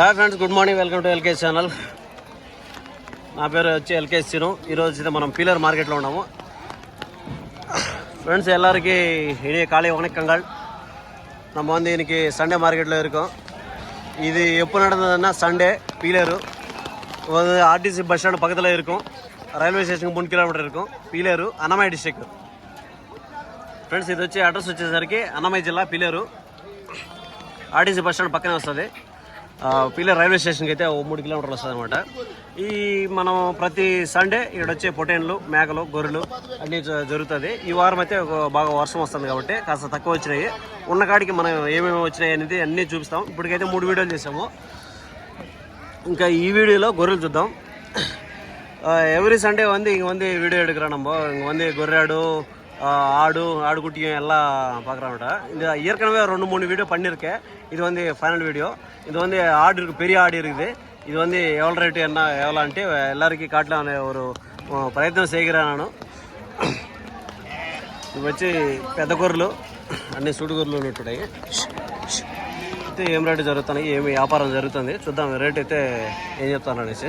hi friends good morning welcome to LKS channel నా పేరు వచ్చి ఎల్కేఎస్ సీను ఈరోజు అయితే మనం పీలర్ మార్కెట్లో ఉన్నాము ஃப்ரெண்ட்ஸ் எல்லாருக்கும் இனிய காலை வணக்கங்கள் நம்ம வந்து இன்னைக்கு சண்டே மார்க்கெட்டில் இருக்கோம் இது எப்போ நடந்ததுன்னா சண்டே பீலரு வந்து ஆர்டிசி பஸ் ஸ்டாண்ட் பக்கத்தில் இருக்கும் రైల్వే స్టేషన్కి మూడు కిలోమీటర్ இருக்கும் పీలేరు అన్నమయ్య డిస్టిక్ ఫ్రెండ్స్ ఇది వచ్చి అడ్రస్ వచ్చేసరికి అన్నమయ్య జిల్లా పీలేరు ఆర్టీసీ బస్ స్టాండ్ పక్కనే వస్తుంది పీలేరు రైల్వే స్టేషన్కి అయితే ఓ మూడు కిలోమీటర్లు వస్తుంది అనమాట ఈ మనం ప్రతి సండే ఇక్కడ వచ్చే పొటేన్లు మేకలు గొర్రెలు అన్నీ జ- జరుగుతుంది ఈ వారం అయితే ఒక బాగా వర్షం వస్తుంది కాబట్టి కాస్త తక్కువ వచ్చినాయి ఉన్న కాడికి మనం ఏమేమి వచ్చినాయి అనేది అన్నీ చూపిస్తాం ఇప్పటికైతే మూడు వీడియోలు చేసాము ఇంకా ఈ வீடியோல గొర్రెలు చూద్దాం எவ்ரி சண்டே வந்து இங்கே வந்து வீடியோ எடுக்கிறோம் நம்ம இங்கே வந்து கொர்ராடு ஆடு ஆடுக்குட்டியும் எல்லாம் பார்க்குறோம்ட இந்த ஏற்கனவே ரெண்டு மூணு வீடியோ பண்ணியிருக்கேன் இது வந்து ஃபைனல் வீடியோ இது வந்து ஆடு இருக்குது பெரிய ஆடு இருக்குது இது வந்து எவ்வளோ ரேட்டு என்ன எவ்வளோ అంటే எல்லாருக்கும் కాటలానే ஒரு ఆ, ప్రయత్నం చేయగలను నేను ఇవి వచ్చి పెద్ద గొర్రెలు అన్ని సుడి గొర్రెలు ఉన్నట్టున్నాయి అయితే ఏం రేటు జరుగుతున్నాయి ఏమి వ్యాపారం జరుగుతుంది చూద్దాం రేట్ అయితే ఏం చెప్తాను అనేసి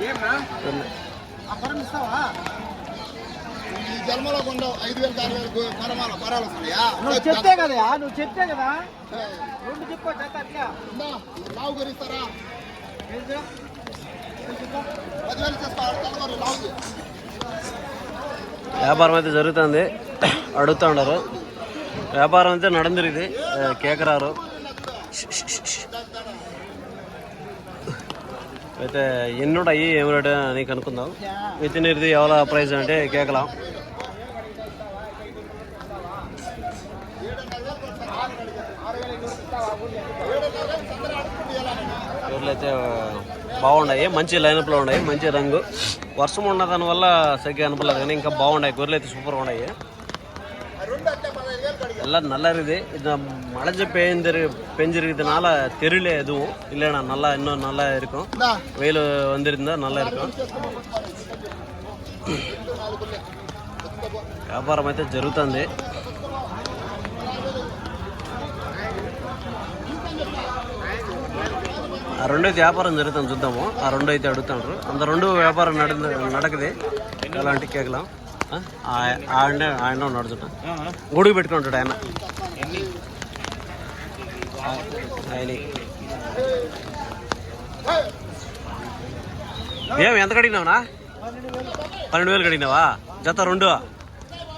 ఈ జన్మలో కొండ ఐదు వేలు ఆరు వేలు పరమాల పరాలు వస్తున్నాయా? నువ్వు చెప్తే కదా నువ్వు చెప్తే కదా? రెండు చెప్పు అట్లా? లావు గురిస్తారా? పదివేలు లావు వ్యాపారం అయితే జరుగుతుంది. అడుగుతూ ఉన్నారు. వ్యాపారం అయితే నడందిరిది కేకరారు. అయితే ఎన్ని ఉన్నాయి ఏమి రేటు అని కనుక్కుందాం. వితినిరిది ఎవల ప్రైస్ అంటే కేకలం? గొర్రెలు అయితే బాగున్నాయి మంచి లైనప్లో ఉన్నాయి మంచి రంగు వర్షం ఉన్న దాని వల్ల సరిగ్గా అనిపలేదు కానీ ఇంకా బాగున్నాయి గొర్రెలు అయితే సూపర్గా ఉన్నాయి எல்லாம் நல்லா இருக்குது இது மழைஞ்சு பெய்ஞ்சிரு பெஞ்சிருக்கிறதுனால தெரியல எதுவும் இல்லைண்ணா நல்லா இன்னும் நல்லா இருக்கும் ఉందా? வெயில் வந்திருந்தா நல்லா இருக்கும் వ్యాపారం అయితే జరుగుతుంది ఆ రెండో వ్యాపారం జరుగుతుంది చూద్దాము. ఆ రెండు అయితే అడుగుతాండ్రు. అంత రెండు వ్యాపారం నడు నడకది. ఎలాంటి కేకలం? ఆయన ఆయన నడుచుంటా గొడుగు పెట్టుకుంటాడు ఆయన. ఆయన. ఏమి ఎంత కడిగినావునా? పన్నెండు వేలు కడిగినావా? జత రెండు.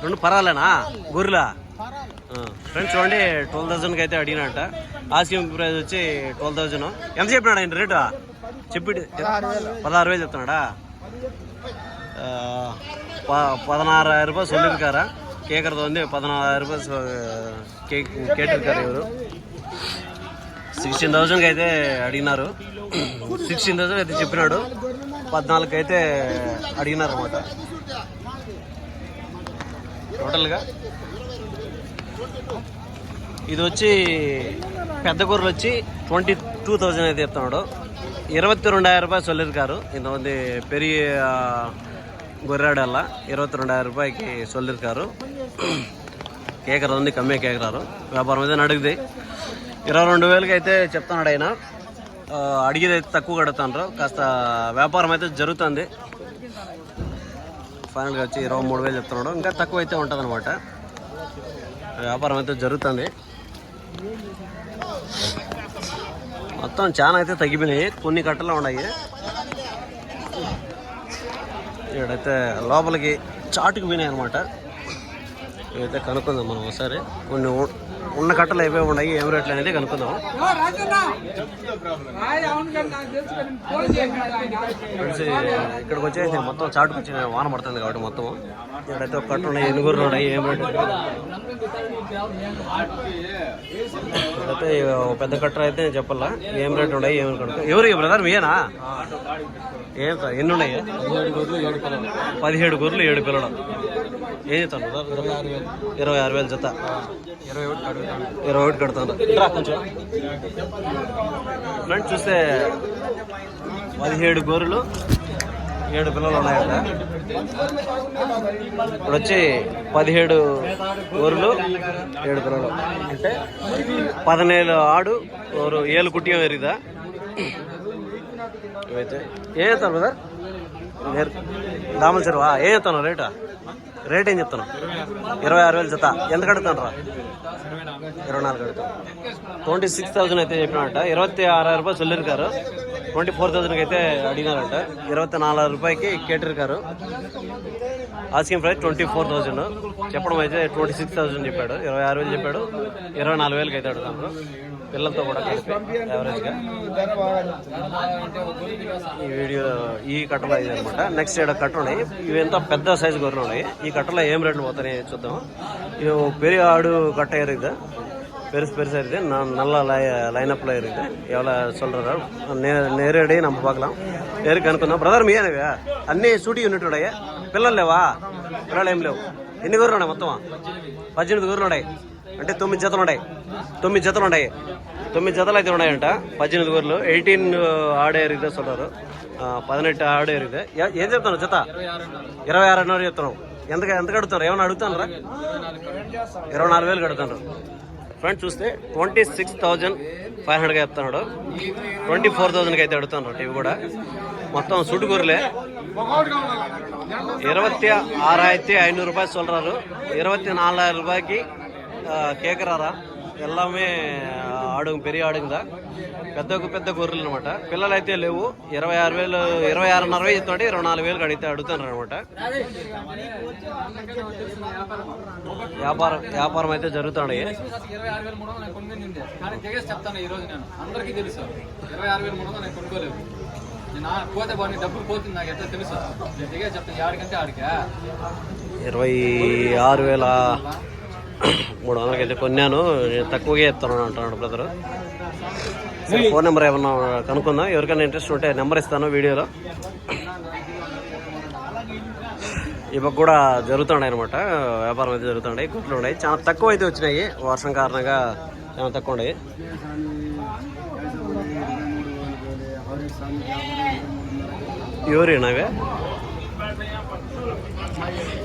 రెండు పర్వాలేనా గొర్రెలా? ఫ్రెండ్స్ చూడండి ట్వెల్వ్ థౌసండ్కి అయితే అడిగినట్ట ఆస్కీమ్ ప్రైస్ వచ్చి ట్వెల్వ్ థౌసండ్ ఎంత చెప్పినాడు ఆయన రేటు? చెప్పి పదహారు వేలు చెప్తున్నాడా? పదనారాయిரம் ரூபாய் சொல்லியிருக்காரா கேட்குறது வந்து பதினாறாயிரம் రూపాయలు కేక్ కేటారు ఎవరు? సిక్స్టీన్ థౌజండ్కి అయితే అడిగినారు. సిక్స్టీన్ థౌజండ్ అయితే చెప్పినాడు. పద్నాలుగు అయితే అడిగినారు అనమాట టోటల్గా ఇది వచ్చి పెద్ద గొర్రెలు వచ్చి ట్వంటీ టూ థౌజండ్ అయితే చెప్తున్నాడు இருபத்தி ரெண்டாயிரம் ரூபாய் சொல்லியிருக்காரு ఇంతమంది పెరిగి గొర్రెడల్లా ఇరవై இருபத்தி ரெண்டாயிரம் ரூபாய்க்கு சொல்லியிருக்காரு కేకరాదు ఉంది కమ్మే కేకరారు. వ్యాపారం అయితే అడిగితే ఇరవై రెండు వేలకి అయితే చెప్తున్నాడు ఆయన. అడిగేది అయితే తక్కువ కడుతున్నారు కాస్త వ్యాపారం అయితే జరుగుతుంది. ఫైనల్గా వచ్చి ఇరవై మూడు వేలు చెప్తున్నాడు. ఇంకా తక్కువ అయితే ఉంటుంది అనమాట వ్యాపారం అయితే జరుగుతుంది. మొత్తం చాలా అయితే తగ్గిపోయినాయి. కొన్ని కట్టలు ఉన్నాయి. ఇక్కడైతే లోపలికి చాటుకు పోయినాయి అనమాట ఇవైతే కనుక్కుందాం మనం ఒకసారి. కొన్ని ఉన్న కట్టలు అయిపోయి ఉన్నాయి ఏం రేట్లు అనేది కనుక్కుందాం. ఇక్కడికి వచ్చేసి మొత్తం చాటుకు వచ్చిన వాన పడుతుంది కాబట్టి మొత్తం. ఇక్కడైతే ఒక కట్ట ఉన్నాయి ఎనుగురు ఉన్నాయి ఏం రేట్ అయితే పెద్ద కట్ట అయితే చెప్పాలా ఏం రేట్ ఉన్నాయి ఏం కనుక్కో ఎవరు బ్రదర్ మీయేనా? ఏం సార్ ఎన్ని ఉన్నాయి? పదిహేడు గొర్రెలు ఏడు పిల్లలు. ఏం తను ఇరవై ఆరు వేలు. జత. ఇరవై ఒకటి కడతాను. రా కొంచెం. ఫ్రెండ్ చూస్తే పదిహేడు గొర్రెలు ఏడు పిల్లలు ఉన్నాయంట. ఇప్పుడు వచ్చి పదిహేడు ఊర్లు ఏడు పిల్లలు. అంటే పదనేళ్ళు ఆడు ఓరు ఏళ్ళు కుట్టియం ఎరిదా ఇవైతే. ఏం చెప్తాను బ్రదర్? దామల చెరువా? ఏ ఎత్తాను రేటా? రేట్ ఏం చెప్తున్నావు ఇరవై ఆరు వేలు జత ఎంత కడుగుతానరా ఇరవై నాలుగు కడుగుతాను ట్వంటీ సిక్స్ థౌసండ్ అయితే చెప్పినారంట ఇరవై ఆరు రూపాయలు చొల్లిరుకారు ట్వంటీ ఫోర్ థౌసండ్కి అయితే అడిగినారంట ఇరవై నాలుగు రూపాయకి కేటిరికారు asking price twenty four thousand చెప్పడం అయితే ట్వంటీ సిక్స్ థౌసండ్ చెప్పాడు ఇరవై ఆరు వేలు చెప్పాడు ఇరవై నాలుగు వేలకి అయితే అడుగుతాను పిల్లలతో కూడా కలిపి యావరేజ్గా ఈ వీడియో ఈ కట్టలో ఇది అనమాట నెక్స్ట్ ఇక్కడ కట్ట ఉన్నాయి ఇవి ఎంత పెద్ద సైజు గొర్రెలు ఉన్నాయి ఈ కట్టలో ఏం రేట్లు పోతాయి చూద్దాం ఇవి பெரிய ஆடு கட்டை இருக்குது பெருசு பெருசாக இருக்குது நான் நல்லா லை லைனப்பில் இருக்குது எவ்வளோ சொல்கிறாரு நே நேரடி நம்ம பார்க்கலாம் நேருக்கு అనుకుందాం బ్రదర్ మీయేనవి అన్నీ సూటి యూనిట్ ఉన్నాయి పిల్లలు లేవా? పిల్లలు ఏం లేవు. ఎన్ని గొర్రెలు ఉన్నాయి మొత్తం పద్దెనిమిది గొర్రెలు ఉన్నాయి. అంటే తొమ్మిది జతలు ఉన్నాయి. తొమ్మిది జతలు ఉన్నాయి. తొమ్మిది జతలు అయితే ఉన్నాయంట. పద్దెనిమిది గొర్రెలు. ఎయిటీన్ ఆడేరు ఇదే సొన్నారు పదినెట్టు ఆడేరు ఇదే. ఏం చెప్తాను జత? ఇరవై ఆరు అన్నారు చెప్తున్నావు. ఎంత ఎంత కడుతున్నారు ఏమైనా అడుగుతున్నారా? ఇరవై నాలుగు వేలు కడుతున్నారు. ఫ్రెండ్ చూస్తే ట్వంటీ సిక్స్ థౌజండ్ ఫైవ్ హండ్రెడ్గా చెప్తున్నాడు. ట్వంటీ ఫోర్ థౌజండ్కి అయితే అడుగుతున్నాడు ఇవి కూడా. మొత్తం సుట్టుకూరలే இருபத்தி ஆறாயிரத்தி ஐநூறு ரூபாய் சொல்றாரு இருபத்தி நாலாயிரம் ரூபாய்க்கு కేకరారా எல்லாமே ఆడుగు పెరిగి ఆడుగుదా పెద్ద పెద్ద గొర్రెలు అనమాట పిల్లలు అయితే లేవు ఇరవై ఆరు వేలు ఇరవై ఆరున్నర వేలు చెప్తుంటే ఇరవై నాలుగు వేలు అడిగితే అడుగుతారు అనమాట వ్యాపారం వ్యాపారం అయితే జరుగుతున్నాయి ఇరవై ఆరు వేల మూడు వందలు నేను కొనుక్కుంది కానీ తెగేసి చెప్తాను ఈ రోజు నేను అందరికీ తెలుసు ఇరవై ఆరు వేల మూడు వందలు నేను కొనుక్కోలేదు నేను పోతే డబ్బులు పోతుంది నాకు ఎట్లా తెలుసు నేను చెప్తాను ఆడికంటే ఆడికా ఇరవై ఆరు వేల మూడు వందలకి అయితే కొన్నాను నేను తక్కువగా చెప్తాను అంటున్నాడు బ్రదర్ ఫోన్ నెంబర్ ఏమన్నా కనుక్కుందాం ఎవరికైనా ఇంట్రెస్ట్ ఉంటే నెంబర్ ఇస్తాను వీడియోలో ఇవ్వకు కూడా జరుగుతున్నాయి అనమాట వ్యాపారం అయితే జరుగుతున్నాయి గుట్లు ఉన్నాయి చాలా తక్కువ అయితే వచ్చినాయి వర్షం కారణంగా చాలా తక్కువ ఉన్నాయి ఎవరేనావే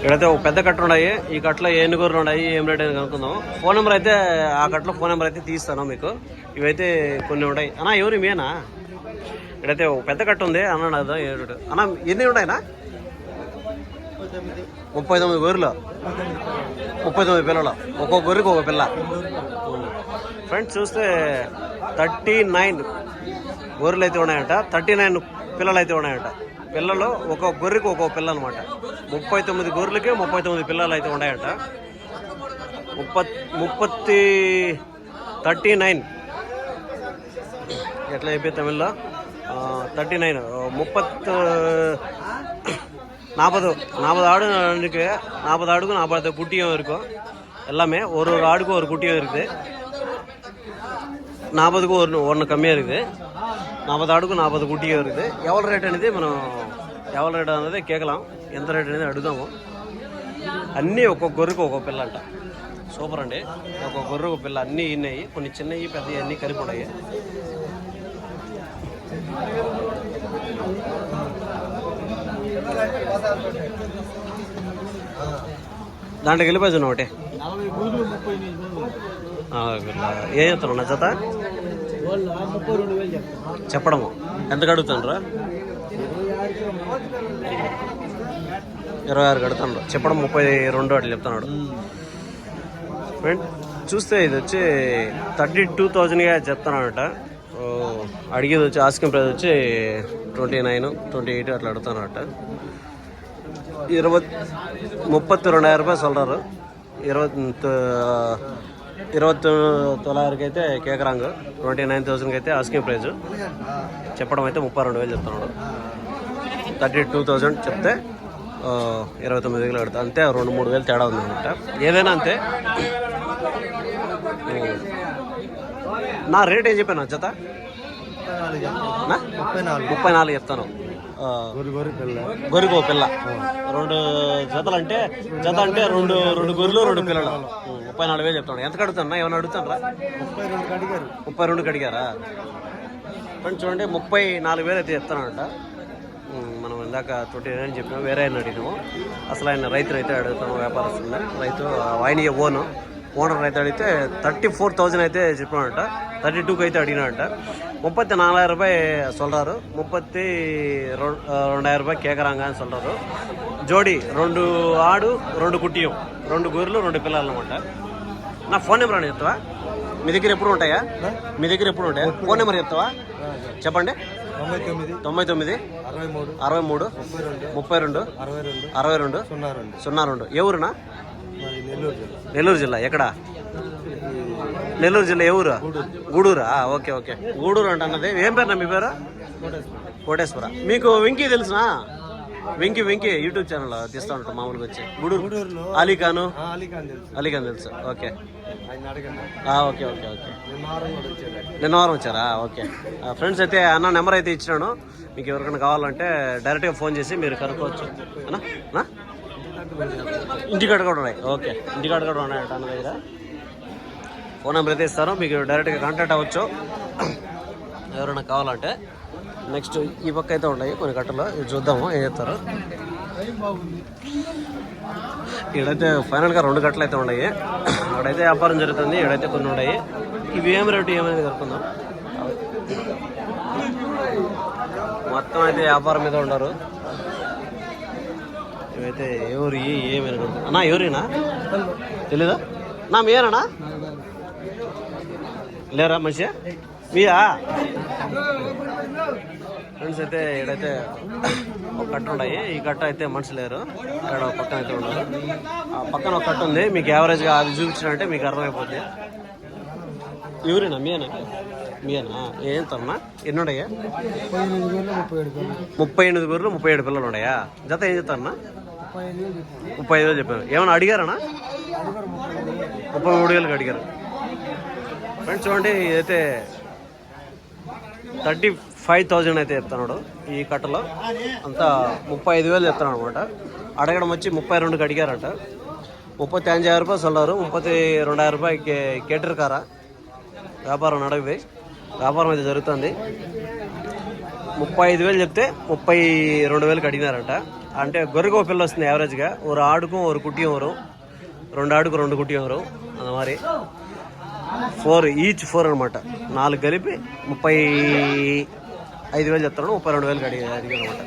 ఇక్కడైతే ఒక పెద్ద కట్ట ఉన్నాయి. ఈ కట్టలో ఎన్ని గొర్రెలు ఉన్నాయి ఏం రేట్ అని కనుక్కుందాం. ఫోన్ నెంబర్ అయితే ఆ కట్టలో ఫోన్ నెంబర్ అయితే తీస్తాను మీకు. ఇవైతే కొన్ని ఉన్నాయి అన్నా ఎవరు మేనా ఇక్కడైతే ఒక పెద్ద కట్ట ఉంది. అన్నాడు కదా అన్న ఎన్ని ఉన్నాయినా ముప్పై తొమ్మిది గొర్రెలు ముప్పై తొమ్మిది పిల్లలు. ఒక్కొక్క గొర్రెకి ఒక పిల్ల. ఫ్రెండ్స్ చూస్తే థర్టీ నైన్ గొర్రెలు అయితే ఉన్నాయంట. థర్టీ నైన్ పిల్లలు అయితే ఉన్నాయంట. పిల్లలు ఒక గొర్రెకి ఒక్కో పిల్ల అనమాట ముప్పై తొమ్మిది గొర్రెలకి ముప్పై తొమ్మిది పిల్లలు అయితే ఉన్నాయంట ముప్పత్ ముప్పత్తి థర్టీ నైన్ ఎట్లా చెప్పి తమిళ్ళో థర్టీ నైన్ ముప్పత్ நாற்பது நாற்பது ஆடு இருக்குது நாற்பது ஆடுக்கும் நாற்பது குட்டியும் இருக்கும் எல்லாமே ஒரு ஒரு ஆடுக்கும் ஒரு குட்டியும் இருக்குது நாற்பதுக்கும் ஒரு ஒன்று கம்மியாக இருக்குது నలభై అడుగు నలభై గుట్టి ఎవరిది ఎవరి రేట్ అనేది మనం ఎవరి రేట్ అనేది కేకలాం. ఎంత రేట్ అనేది అడుగుదాము. అన్నీ ఒక్కొక్క గొర్రెకు ఒక్కొక్క పిల్ల అంట సూపర్ అండి. ఒక్కొక్క గొర్రె ఒక పిల్ల అన్నీ ఉన్నాయి కొన్ని చిన్నవి పెద్దవి అన్నీ కలిపి ఉన్నాయి. దాంట్లో వెళ్ళిపోయి ఒకటి. ఏ చెప్తాను నా జత? చెప్పడము. ఎంత రా ఇరవై ఆరు కడతాడు చెప్పడం ముప్పై రెండు అట్లా చెప్తున్నాడు. చూస్తే ఇది వచ్చి థర్టీ టూ థౌజండ్గా చెప్తానంట అడిగేది వచ్చి ఆస్కింగ్ ప్రైజ్ వచ్చి ట్వంటీ నైన్ ట్వంటీ ఎయిట్ అట్లా అడుగుతానంట ఇరవై ముప్పత్తి రెండాయిరం రూపాయలు చల్లారు ఇరవై ఇరవై తొలారికి అయితే కేకరాంగ్ ట్వంటీ నైన్ థౌసండ్కి అయితే ఆస్కింగ్ ప్రైజ్ చెప్పడం అయితే ముప్పై రెండు వేలు చెప్తున్నాడు. థర్టీ టూ థౌజండ్ చెప్తే ఇరవై తొమ్మిది వేలు పెడతా. అంతే రెండు మూడు వేలు తేడా ఉందన్నమాట. ఏదైనా అంతే. నా రేట్ ఏం చెప్పాను జత ముప్పై నాలుగు చెప్తాను. ఒక పిల్ల రెండు జతలు అంటే జత అంటే రెండు రెండు గొర్రెలు రెండు పిల్లలు. ముప్పై నాలుగు. వేలు చెప్తాను ఎంత కడుతున్నా ఏమైనా అడుగుతాను ముప్పై రెండు అడిగారు ముప్పై రెండు కడిగారా? ఫ్రెండ్స్ చూడండి ముప్పై నాలుగు వేలు అయితే చెప్తానంట. మనం ఇందాక ట్వంటీ నైన్ అని చెప్పినాము వేరే ఆయన అడిగినాము. అసలు ఆయన రైతు అయితే అడుగుతాము వ్యాపారస్తున్న రైతు ఆయన ఓను ఓనర్ అయితే అడిగితే థర్టీ ఫోర్ థౌజండ్ అయితే చెప్పినాడంట. థర్టీ టూకి అయితే అడిగినాడంట నాలుగు రూపాయి ரூபாய் சொல்கிறாரு முப்பத்தி రూపాయి కేకరాంగా అని சொல்கிறாரு జోడి రెండు ఆడు రెండు కుట్టియం. రెండు గొర్రెలు రెండు పిల్లలు అనమాట నా ఫోన్ నెంబర్ అని చెప్తావా? మీ దగ్గర ఎప్పుడు ఉంటాయా? మీ దగ్గర ఎప్పుడు ఉంటాయా? ఫోన్ నెంబర్ చెప్తావా? చెప్పండి. తొంభై తొమ్మిది. అరవై మూడు. అరవై మూడు. ముప్పై రెండు. అరవై రెండు. సున్నా రెండు. సున్నా రెండు. ఎవరునా నెల్లూరు జిల్లా. ఎక్కడ? నెల్లూరు జిల్లా ఏ ఊరు? గూడూరా. Okay okay. గూడూరు అంటే అన్నది. ఏం పేరు మీ పేరు? కోటేశ్వర. మీకు వెంకీ తెలుసునా? వెంకీ వెంకీ యూట్యూబ్ ఛానల్ తీస్తా ఉంటాం మామూలుగా వచ్చి. గూడూరు. అలీఖాను? అలీఖాన్ తెలుసు. ఓకే. Okay okay okay. నిన్న వారం వచ్చారా? ఓకే. ఫ్రెండ్స్ అయితే అన్న నెంబర్ అయితే ఇచ్చినాను. మీకు ఎవరికైనా కావాలంటే డైరెక్ట్గా ఫోన్ చేసి మీరు కనుక్కోవచ్చు. అన్నా? ఇంటికాడ కూడా ఉన్నాయి. ఓకే. ఇంటికాడ కూడా ఉన్నాయి అన్న దగ్గర. ఫోన్ నెంబర్ అయితే ఇస్తాను. మీకు డైరెక్ట్గా కాంటాక్ట్ అవ్వచ్చు. ఎవరైనా కావాలంటే. నెక్స్ట్ ఈ పక్క అయితే ఉన్నాయి కొన్ని కట్టలు. చూద్దాము. ఏం చేస్తారు? ఇక్కడైతే ఫైనల్గా రెండు గంటలు అయితే ఉన్నాయి. అక్కడైతే వ్యాపారం జరుగుతుంది. ఇక్కడైతే కొన్ని ఉన్నాయి. ఇవి ఏం రేటు? ఏమైనా కనుక్కుందాం. మొత్తం అయితే వ్యాపారం మీద ఉండరు అయితే ఎవరు ఏమైనా అన్నా ఎవరినా తెలీదా? నా మీరేనా? లేరా మంచిగా మీయా ఫ్రెండ్స్ అయితే ఇక్కడైతే ఒక కట్ట ఉన్నాయి. ఈ కట్ట అయితే మనుషులు లేరు. ఇక్కడ పక్కన అయితే ఉన్నారు. ఆ పక్కన ఒక కట్ట ఉంది. మీకు యావరేజ్గా అది చూపించినంటే మీకు అర్థమైపోతుంది ఎవరేనా? మీనా మీనా ఏం తమ్మా ఎన్ని ఉన్నాయా ముప్పై ఎనిమిది పిల్లలు. ముప్పై ఏడు పిల్లలు ఉన్నాయా? జత ఏం చెప్తారన్నా ముప్పై ఐదు వేలు చెప్పారు. ఏమైనా అడిగారనా? ముప్పై మూడు వేలకు అడిగారు. ఫ్రెండ్స్ చూడండి అయితే థర్టీ ఫైవ్ థౌజండ్ అయితే చెప్తున్నాడు ఈ కట్టలో. అంతా ముప్పై ఐదు వేలు చెప్తాను అనమాట. అడగడం వచ్చి ముప్పై రెండుకి అడిగారంట. ముప్పத்தி அஞ்சாயிரம் ரூபாய் சொல்லார் முப்பத்தி ரெண்டாயிரம் రూపాయి కేటర్ కారా వ్యాపారం నడవి. వ్యాపారం అయితే జరుగుతుంది. ముప్పై ఐదు వేలు చెప్తే ముప్పై రెండు వేలకు అడిగినారంట. అంటే குறைக்கு ஒரு பிள்ளை வస్తుంది ஆவரேஜ்கா ఒక ஆடுக்கும் ఒక కుట్టి வரும் రెండు ఆడుకు రెండు కుట్టి వరం అంత మరి ఫోర్ ఈచ్ ఫోర్ అనమాట నాలుగు కలిపి ముప్పై ఐదు వేలు చెప్తాను ముప్పై రెండు వేలు అడిగి అడిగాను అనమాట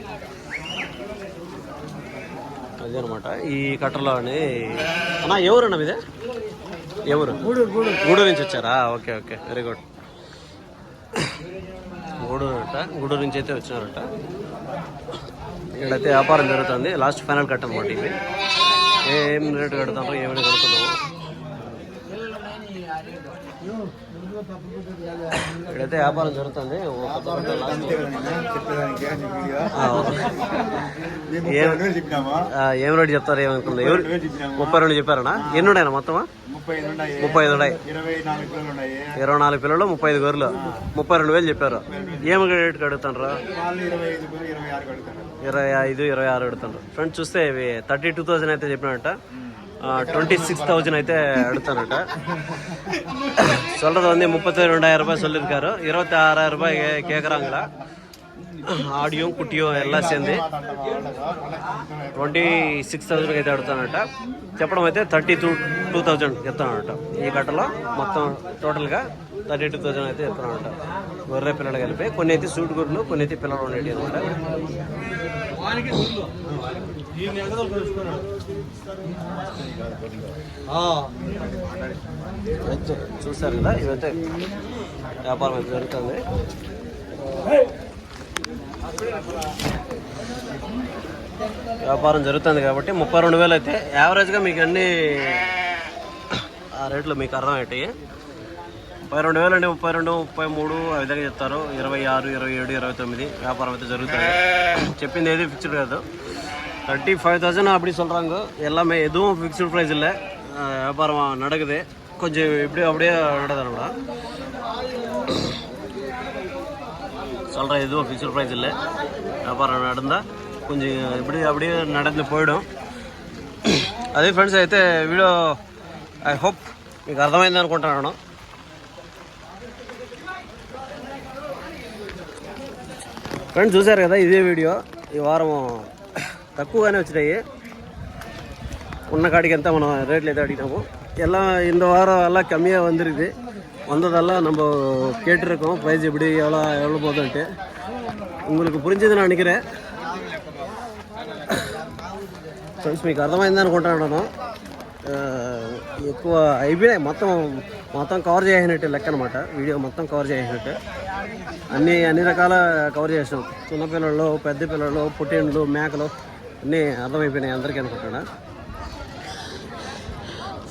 అదే అనమాట ఈ కట్టలోని అన్నా ఎవరన్నా మీదే? ఎవరు గూడూరు నుంచి వచ్చారా? Okay okay. Very good Gudur అంట గూడూరు నుంచి అయితే వచ్చారట ఇక్కడైతే వ్యాపారం జరుగుతుంది. లాస్ట్ ఫైనల్ కట్ అనమాట ఇవి ఏం రేటు కడతారు ఏమైనా కడుతున్నాము ఇక్కడైతే వ్యాపారం జరుగుతుంది. ఏం రేటు చెప్తారు ఏమనుకుంది ఎవరు ముప్పై రెండు చెప్పారనా? ఎన్ని ఉన్నాయన్నా మొత్తమా? ముప్పై ఐదు ఉన్నాయి. ఉన్నాయి. ఇరవై నాలుగు పిల్లలు ఉన్నాయి. ముప్పై ఐదు గొర్రెలు. ముప్పై రెండు వేలు చెప్పారు. ఏమి రేటు అడుగుతారు వాళ్ళు ఇరవై ఐదు ఇరవై ఆరు అడుగుతున్నారు ఫ్రెండ్ చూస్తే ఇవి థర్టీ టూ థౌజండ్ అయితే చెప్పినట్ట ట్వంటీ సిక్స్ థౌజండ్ అయితే అడుగుతానట சொல்கிறது ముప్పై முப்பத்தி ரெண்டாயிரம் రూపాయలు சொல்லியிருக்காரு ఇరవై ஆறாயிரம் ரூபாய் கே கேட்குறாங்களா ఆడియో குட்டியும் ఎలా சேர்ந்து ట్వంటీ సిక్స్ థౌజండ్కి అయితే అడుగుతానట చెప్పడం అయితే థర్టీ టూ టూ థౌజండ్ ఎత్తానట ఈ గట్టలో మొత్తం టోటల్గా థర్టీ టూ థౌజండ్ అయితే ఎత్తానట గొర్రె పిల్లలు కలిపి. కొన్ని అయితే సూట్ గుడ్లు కొన్ని అయితే పిల్లలు ఉండేవి అనమాట. అయితే చూస్తారు కదా ఇవైతే వ్యాపారం అయితే జరుగుతుంది. వ్యాపారం జరుగుతుంది కాబట్టి ముప్పై రెండు వేలు అయితే యావరేజ్గా మీకు అన్ని ఆ రేట్లు మీకు అర్థమయ్యాయి పదకొండు వేలు అండి ముప్పై రెండు ముప్పై మూడు ఆ విధంగా చెప్తారు ఇరవై ఆరు ఇరవై ఏడు ఇరవై తొమ్మిది వ్యాపారం అయితే జరుగుతుంది చెప్పింది ఏది ఫిక్స్డ్ కాదు థర్టీ ఫైవ్ தௌசண்ட் அப்படி சொல்கிறாங்க எல்லாமே எதுவும் ஃபிக்ஸ்டு ப்ரைஸ் இல்லை வியாபாரம் நடக்குது கொஞ்சம் இப்படி அப்படியே நடத்தணும்னா சொல்கிறேன் எதுவும் ஃபிக்ஸ்டு ப்ரைஸ் இல்லை வியாபாரம் நடந்தால் கொஞ்சம் இப்படி அப்படியே நடந்து పోయడం అదే ఫ్రెండ్స్ అయితే వీడియో ఐ హోప్ మీకు అర్థమైంది అనుకుంటున్నాను ఫ్రెండ్స్ చూసారు కదా ఇదే వీడియో ఈ వారం తక్కువగానే వచ్చినాయి ఉన్న కాడికి ఎంత మనం ரேட்ல எதாவது அடிக்கணுமோ எல்லாம் இந்த வாரம் எல்லாம் கம்மியாக வந்துருக்குது வந்ததெல்லாம் நம்ம கேட்டிருக்கோம் ப்ரைஸ் எப்படி எவ்வளோ எவ்வளோ போதுன்ட்டு உங்களுக்கு పురించింది నేను అనుకునే ఫ్రెండ్స్ మీకు అర్థమైంది అనుకుంటున్నాను ఆ, ఎక్కువ అయిపోయినాయి. మొత్తం మొత్తం కవర్ చేసినట్టు లెక్క అనమాట వీడియో మొత్తం కవర్ చేసినట్టు. అన్ని అన్ని రకాల కవర్ చేసినాం. చిన్నపిల్లలు పెద్ద పిల్లలు పుట్టిండ్లు మేకలు అన్నీ అర్థమైపోయినాయి అందరికీ అనుకుంటున్నా.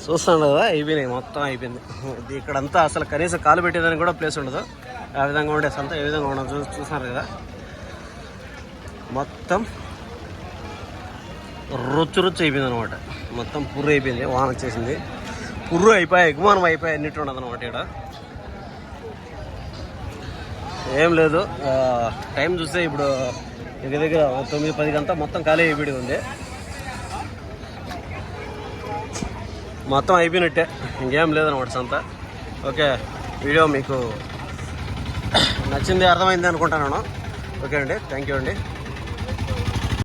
చూస్తాను కదా అయిపోయినాయి. మొత్తం అయిపోయింది. ఇక్కడంతా అసలు కనీసం కాలు పెట్టేదానికి కూడా ప్లేస్ ఉండదు. ఆ విధంగా ఉండే సంత ఏ విధంగా ఉండదు. చూ చూస్తున్నారు కదా. మొత్తం రొచ్చు రొచ్చు అయిపోయింది అనమాట మొత్తం పుర్రు అయిపోయింది వాన వచ్చేసింది పుర్రు అయిపోయి ఎగుమానం అయిపోయి అన్నిటి ఉండదు అనమాట ఇక్కడ ఏం లేదు టైం చూస్తే ఇప్పుడు దగ్గర దగ్గర తొమ్మిది పది గంట మొత్తం ఖాళీ అయిపోయి ఉంది. మొత్తం అయిపోయినట్టే ఇంకేం లేదనమాట సంత. ఓకే వీడియో మీకు నచ్చింది అర్థమైంది అనుకుంటున్నాను ఓకే అండి థ్యాంక్ యూ అండి.